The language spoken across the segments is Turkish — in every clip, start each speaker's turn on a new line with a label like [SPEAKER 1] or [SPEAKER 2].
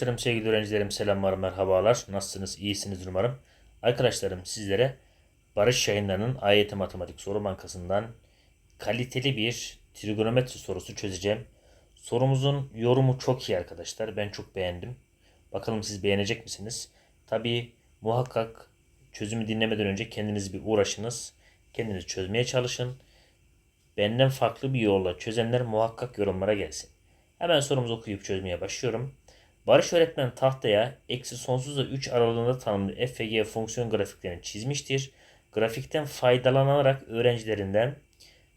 [SPEAKER 1] Selam sevgili öğrencilerim, selamlar, merhabalar. Nasılsınız? İyisiniz umarım. Arkadaşlarım sizlere Barış Yayınları'nın AYT Matematik Soru Bankası'ndan kaliteli bir trigonometri sorusu çözeceğim. Sorumuzun yorumu çok iyi arkadaşlar. Ben çok beğendim. Bakalım siz beğenecek misiniz? Tabii muhakkak çözümü dinlemeden önce kendiniz bir uğraşınız. Kendiniz çözmeye çalışın. Benden farklı bir yolla çözenler muhakkak yorumlara gelsin. Hemen sorumuzu okuyup çözmeye başlıyorum. Barış öğretmen tahtaya eksi sonsuzla 3 aralığında tanımlı f ve g fonksiyon grafiklerini çizmiştir. Grafikten faydalanarak öğrencilerinden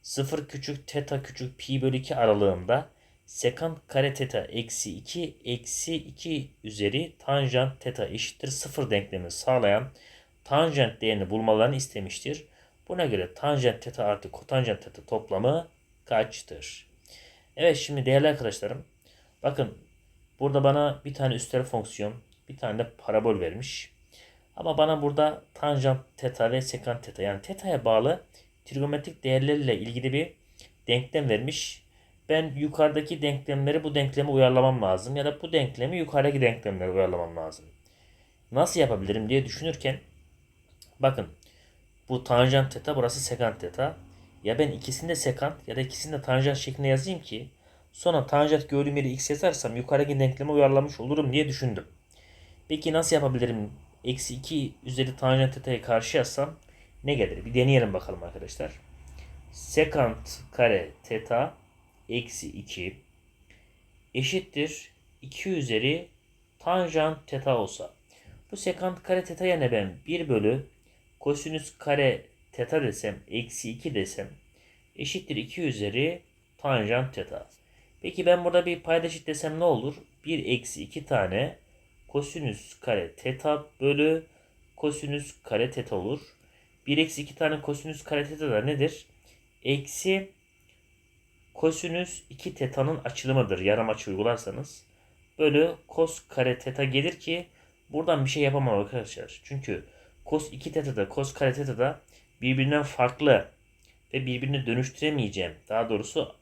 [SPEAKER 1] 0 küçük teta küçük pi bölü 2 aralığında sekant kare teta eksi 2 eksi 2 üzeri tanjant teta eşittir 0 denklemini sağlayan tanjant değerini bulmalarını istemiştir. Buna göre tanjant teta artı kotanjant teta toplamı kaçtır? Evet şimdi değerli arkadaşlarım bakın Burada bana bir tane üstel fonksiyon, bir tane de parabol vermiş. Ama bana burada tanjant teta ve sekant teta yani teta'ya bağlı trigonometrik değerlerle ilgili bir denklem vermiş. Ben yukarıdaki denklemleri bu denkleme uyarlamam lazım ya da bu denklemi yukarıdaki denklemlere uyarlamam lazım. Nasıl yapabilirim diye düşünürken bakın bu tanjant teta burası sekant teta. Ya ben ikisini de sekant ya da ikisini de tanjant şeklinde yazayım ki Sonra tanjant gördüğüm yere x yazarsam yukarıdaki denkleme uyarlamış olurum diye düşündüm. Peki nasıl yapabilirim? Eksi 2 üzeri tanjant teta'yı karşı yazsam ne gelir? Bir deneyelim bakalım arkadaşlar. Sekant kare teta eksi 2 eşittir 2 üzeri tanjant teta olsa. Bu sekant kare teta'ya ne ben? 1 bölü kosinüs kare teta desem eksi 2 desem eşittir 2 üzeri tanjant teta. Peki ben burada bir paydaşık desem ne olur? 1 eksi 2 tane kosinüs kare teta bölü kosinüs kare teta olur. 1 eksi 2 tane kosinüs kare teta da nedir? Eksi kosinüs 2 teta'nın açılımıdır. Yarım açı uygularsanız. Bölü kos kare teta gelir ki buradan bir şey yapamam arkadaşlar. Çünkü kos 2 teta da kos kare teta da birbirinden farklı ve birbirini dönüştüremeyeceğim. Daha doğrusu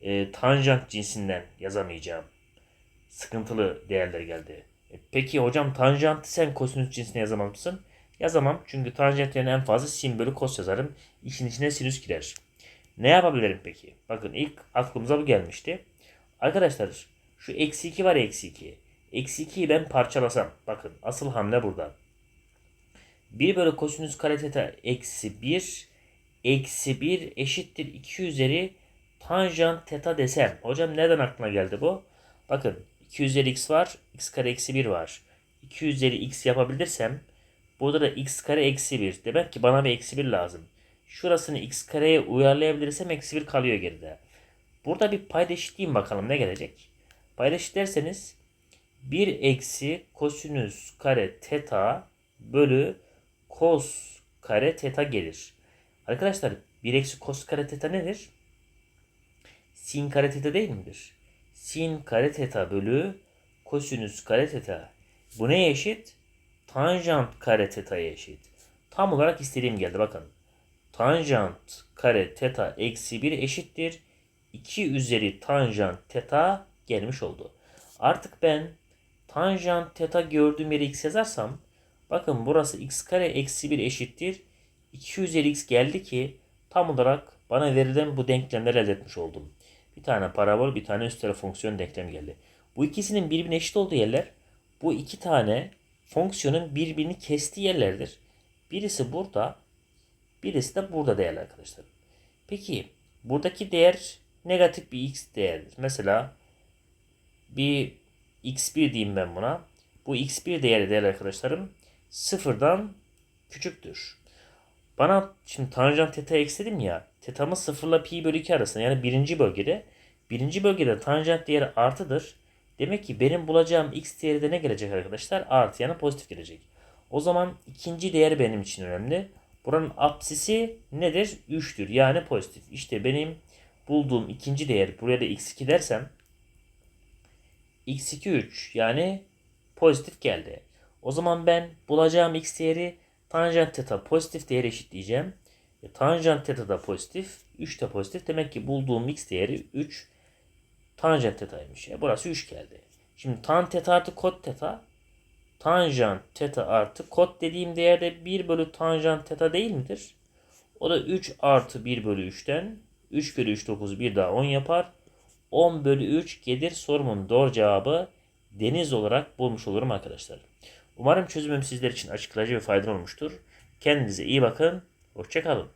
[SPEAKER 1] e, tanjant cinsinden yazamayacağım. Sıkıntılı değerler geldi. E, peki hocam tanjantı sen kosinüs cinsine yazamaz mısın? Yazamam çünkü tanjant yerine en fazla sin bölü kos yazarım. İşin içine sinüs girer. Ne yapabilirim peki? Bakın ilk aklımıza bu gelmişti. Arkadaşlar şu eksi 2 var eksi 2. Eksi 2'yi ben parçalasam. Bakın asıl hamle burada. 1 bölü kosinüs kare teta eksi 1 eksi 1 eşittir 2 üzeri tanjant teta desem. Hocam nereden aklına geldi bu? Bakın 2 üzeri x var. x kare eksi 1 var. 2 üzeri x yapabilirsem burada da x kare eksi 1. Demek ki bana bir eksi 1 lazım. Şurasını x kareye uyarlayabilirsem eksi 1 kalıyor geride. Burada bir eşitleyeyim bakalım ne gelecek. Payda eşitlerseniz 1 eksi kosinüs kare teta bölü kos kare teta gelir. Arkadaşlar 1 eksi kos kare teta nedir? Sin kare teta değil midir? Sin kare teta bölü kosinüs kare teta. Bu neye eşit? Tanjant kare teta'ya eşit. Tam olarak istediğim geldi bakın. Tanjant kare teta eksi 1 eşittir. 2 üzeri tanjant teta gelmiş oldu. Artık ben tanjant teta gördüğüm yere x yazarsam bakın burası x kare eksi 1 eşittir. 2 üzeri x geldi ki tam olarak bana verilen bu denklemleri elde etmiş oldum. Bir tane parabol, bir tane üst taraf fonksiyon denklem geldi. Bu ikisinin birbirine eşit olduğu yerler bu iki tane fonksiyonun birbirini kestiği yerlerdir. Birisi burada, birisi de burada değerli arkadaşlar. Peki buradaki değer negatif bir x değerdir. Mesela bir x1 diyeyim ben buna. Bu x1 değeri değerli arkadaşlarım sıfırdan küçüktür. Bana şimdi tanjant teta ekledim ya. Tetamız 0 ile pi bölü 2 arasında yani birinci bölgede. Birinci bölgede tanjant değeri artıdır. Demek ki benim bulacağım x değeri de ne gelecek arkadaşlar? Artı yani pozitif gelecek. O zaman ikinci değer benim için önemli. Buranın apsisi nedir? 3'tür yani pozitif. İşte benim bulduğum ikinci değer buraya da x2 dersem x2 3 yani pozitif geldi. O zaman ben bulacağım x değeri Tanjant teta pozitif değer eşitleyeceğim. E, tanjant teta da pozitif. 3 de pozitif. Demek ki bulduğum x değeri 3 tanjant tetaymış. E, burası 3 geldi. Şimdi tan teta artı kot teta tanjant teta artı kot dediğim değerde 1 bölü tanjant teta değil midir? O da 3 artı 1 bölü 3'ten 3 kere 3 9 bir daha 10 yapar. 10 bölü 3 gelir sorumun doğru cevabı deniz olarak bulmuş olurum arkadaşlar. Umarım çözümüm sizler için açıklayıcı ve faydalı olmuştur. Kendinize iyi bakın. Hoşçakalın.